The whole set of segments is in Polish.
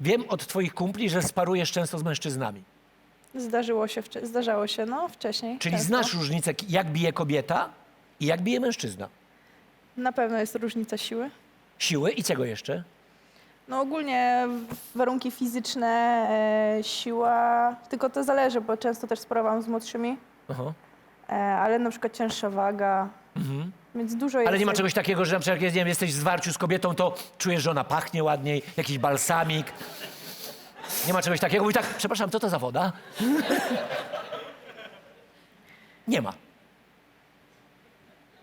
Wiem od twoich kumpli, że sparujesz często z mężczyznami. Zdarzyło się, wcze- zdarzało się, no, wcześniej. Czyli często. znasz różnicę, k- jak bije kobieta i jak bije mężczyzna. Na pewno jest różnica siły. Siły i czego jeszcze? No ogólnie w- warunki fizyczne, e, siła, tylko to zależy, bo często też sparowałam z młodszymi, Aha. e, ale na przykład cięższa waga, więc dużo jest. Mhm. Ale nie ma czegoś takiego, że na przykład jak nie wiem, jesteś w zwarciu z kobietą, to czujesz, że ona pachnie ładniej, jakiś balsamik. Nie ma czegoś takiego. Mówi tak, przepraszam, co to za woda? Nie ma.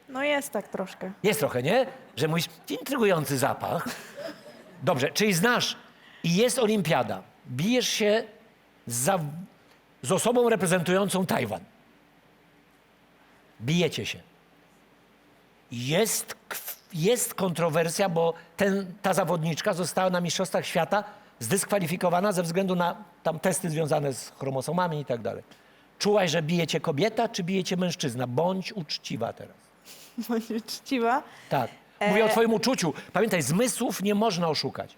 No jest tak troszkę. Jest trochę, nie? Że mówisz, intrygujący zapach. Dobrze, czyli znasz i jest olimpiada. Bijesz się za, z osobą reprezentującą Tajwan. Bijecie się. Jest, jest kontrowersja, bo ten, ta zawodniczka została na Mistrzostwach Świata zdyskwalifikowana ze względu na tam testy związane z chromosomami i tak dalej. Czułaś, że bijecie kobieta, czy bijecie mężczyzna? Bądź uczciwa teraz. Bądź uczciwa. Tak. Mówię o E- twoim uczuciu. Pamiętaj, zmysłów nie można oszukać.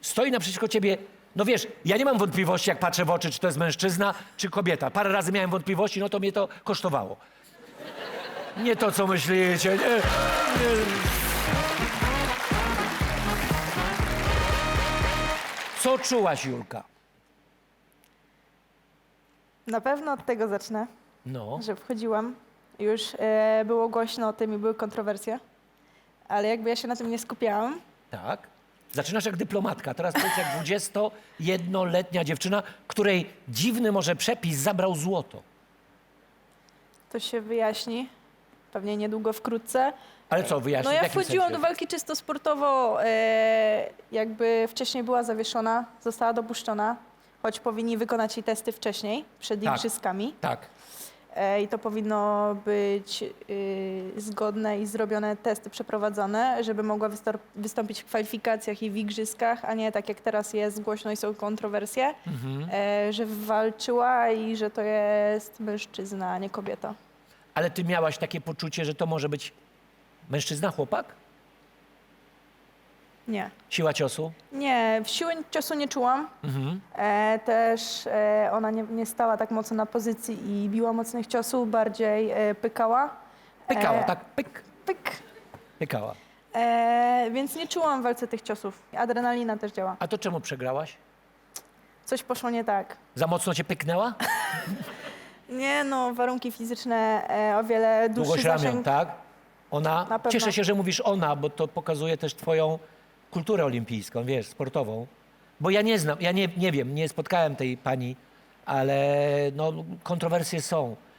Stoi naprzeciwko ciebie, no wiesz, ja nie mam wątpliwości, jak patrzę w oczy, czy to jest mężczyzna, czy kobieta. Parę razy miałem wątpliwości, no to mnie to kosztowało. Nie to, co myślicie. Nie, nie. Co czułaś, Julka? Na pewno od tego zacznę, No, że wchodziłam, już e, było głośno o tym i były kontrowersje, ale jakby ja się na tym nie skupiałam, tak. Zaczynasz jak dyplomatka. Teraz powiedz jak 21-letnia dziewczyna, której dziwny może przepis zabrał złoto. to się wyjaśni, pewnie niedługo, wkrótce. Ale co, wyjaśnij, No ja jakim wchodziłam sensie? do walki czysto sportowo, e, jakby wcześniej była zawieszona, została dopuszczona, choć powinni wykonać jej testy wcześniej, przed Tak. igrzyskami. Tak. E, I to powinno być y, zgodne i zrobione testy przeprowadzone, żeby mogła wystąpić w kwalifikacjach i w igrzyskach, a nie tak jak teraz jest głośno i są kontrowersje, Mhm. e, że walczyła i że to jest mężczyzna, a nie kobieta. Ale ty miałaś takie poczucie, że to może być mężczyzna, chłopak? Nie. Siła ciosu? Nie, w siłę ciosu nie czułam. Mhm. E, też e, ona nie, nie stała tak mocno na pozycji i biła mocnych ciosów, bardziej e, pykała. Pykała, E, tak? Pyk, Pyk. pykała. E, więc nie czułam w walce tych ciosów. Adrenalina też działa. A to czemu przegrałaś? Coś poszło nie tak. Za mocno cię pyknęła? Nie no, warunki fizyczne e, o wiele dłuższy Długość ramion, zasięg. tak? Ona, Na pewno. cieszę się, że mówisz ona, bo to pokazuje też twoją kulturę olimpijską, wiesz, sportową. Bo ja nie znam, ja nie, nie wiem, nie spotkałem tej pani, ale no, kontrowersje są.